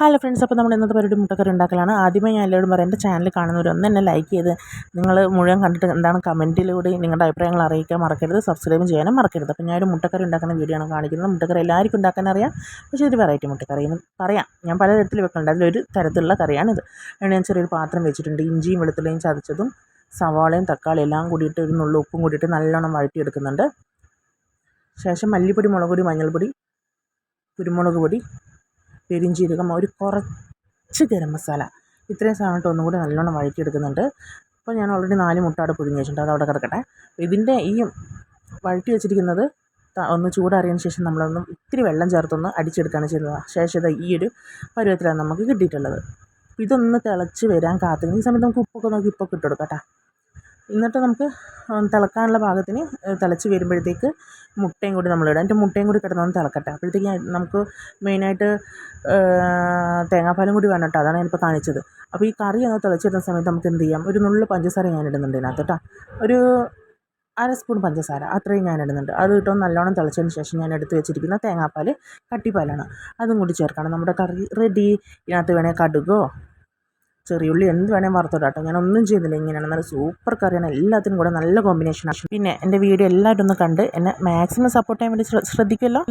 Hello friends അപ്പോൾ നമ്മൾ ഇന്നത്തെ പരിപാടി മുട്ടക്കറി ഉണ്ടാക്കലാണ്. ആദ്യമേ ഞാൻ എല്ലാവരും പറയാം എന്റെ ചാനൽ കാണുന്നവർ ഒന്ന് എന്നെ ലൈക്ക് ചെയ്ത് നിങ്ങൾ മുഴുവൻ കണ്ടിട്ട് എന്താണ് കമന്റിലൂടെ നിങ്ങളുടെ അഭിപ്രായങ്ങൾ അറിയിക്കാൻ മറക്കരുത് സബ്സ്ക്രൈബ് ചെയ്യാനും മറക്കരുത്. അപ്പോൾ ഞാനൊരു മുട്ടക്കറി ഉണ്ടാക്കുന്ന വീഡിയോ ആണ് കാണിക്കുന്നത്. മുട്ടക്കറി എല്ലാവർക്കും ഉണ്ടാക്കാൻ അറിയാം പക്ഷേ ഒരു വെറൈറ്റി മുട്ടക്കറി എന്ന് പറയാം. ഞാൻ പല തരത്തിൽ വെക്കുന്നുണ്ട് അതിലൊരു തരത്തിലുള്ള കറിയാണിത് അതിന് ഞാൻ ചെറിയൊരു പാത്രം വെച്ചിട്ടുണ്ട്. ഇഞ്ചിയും വെളുത്തുള്ളിയും ചതച്ചതും സവാളയും തക്കാളി എല്ലാം കൂടിയിട്ട് ഒരു നുള്ളു ഉപ്പും കൂടിയിട്ട് നല്ലോണം വഴറ്റിയെടുക്കുന്നുണ്ട്. ശേഷം മല്ലിപ്പൊടി മുളക് പൊടി മഞ്ഞൾപ്പൊടി കുരുമുളക് പൊടി പെരിഞ്ചീരകം ഒരു കുറച്ച് ഗരം മസാല. ഇത്രയും സാധനമായിട്ട് ഒന്നും കൂടി നല്ലോണം വഴറ്റിയെടുക്കുന്നുണ്ട്. അപ്പോൾ ഞാൻ ഓൾറെഡി നാല് മുട്ട അവിടെ പുഴുങ്ങി വെച്ചിട്ടുണ്ട്. അത് അവിടെ കിടക്കട്ടെ ഇതിന്റെ ഈ വഴറ്റി വെച്ചിരിക്കുന്നത് ഒന്ന് ചൂടാറിയതിന് ശേഷം നമ്മളൊന്ന് ഇത്തിരി വെള്ളം ചേർത്തൊന്ന് അടിച്ചെടുക്കുകയാണ് ചെയ്യുന്നത്. ശേഷം ഇത് ഈ ഒരു പരുവത്തിലാണ് നമുക്ക് കിട്ടിയിട്ടുള്ളത്. ഇതൊന്ന് തിളച്ച് വരാൻ കാത്തു ഈ സമയത്ത് നമുക്ക് ഉപ്പൊക്കെ നോക്കി ഉപ്പൊക്കെ ഇട്ട് കൊടുക്കാം എന്നിട്ട് നമുക്ക് തിളക്കാനുള്ള പാകത്തിന് തിളച്ച് വരുമ്പോഴത്തേക്ക് മുട്ടയും കൂടി നമ്മളിടുക. എന്നിട്ട് മുട്ടയും കൂടി കിടന്നൊന്ന് തിളക്കട്ടെ. അപ്പോഴത്തേക്ക് നമുക്ക് മെയിനായിട്ട് തേങ്ങാപ്പാലും കൂടി വേണം കേട്ടോ. അതാണ് ഞാനിപ്പോൾ കാണിച്ചത്. അപ്പോൾ ഈ കറി ഒന്ന് തിളച്ചിടുന്ന സമയത്ത് നമുക്ക് എന്ത് ചെയ്യാം? ഒരു നുള്ളു പഞ്ചസാര ഞാൻ ഇടുന്നുണ്ട് ഇതിനകത്ത് കേട്ടോ. ഒരു അര സ്പൂൺ പഞ്ചസാര അത്രയും ഞാൻ ഇടുന്നുണ്ട്. അത് ഇട്ടോ നല്ലോണം തിളച്ചതിന് ശേഷം ഞാൻ എടുത്ത് വെച്ചിരിക്കുന്ന തേങ്ങാപ്പാൽ കട്ടിപ്പാലാണ്. അതും കൂടി ചേർക്കണം. നമ്മുടെ കറി റെഡി ഇതിനകത്ത് വേണേൽ കടുകോ ചെറിയുള്ളി എന്ത് വേണേൽ വറുത്തോട്ടെ കേട്ടോ ഒന്നും ചെയ്യുന്നില്ല ഇങ്ങനെയാണ്. നല്ല സൂപ്പർ കറിയാണ്. എല്ലാത്തിനും കൂടെ നല്ല കോമ്പിനേഷനാണ് പിന്നെ എന്റെ വീഡിയോ എല്ലാവരും ഒന്ന് കണ്ട് എന്നെ മാക്സിമം സപ്പോർട്ട് ചെയ്യാൻ വേണ്ടി ശ്രദ്ധിക്കുമല്ലോ?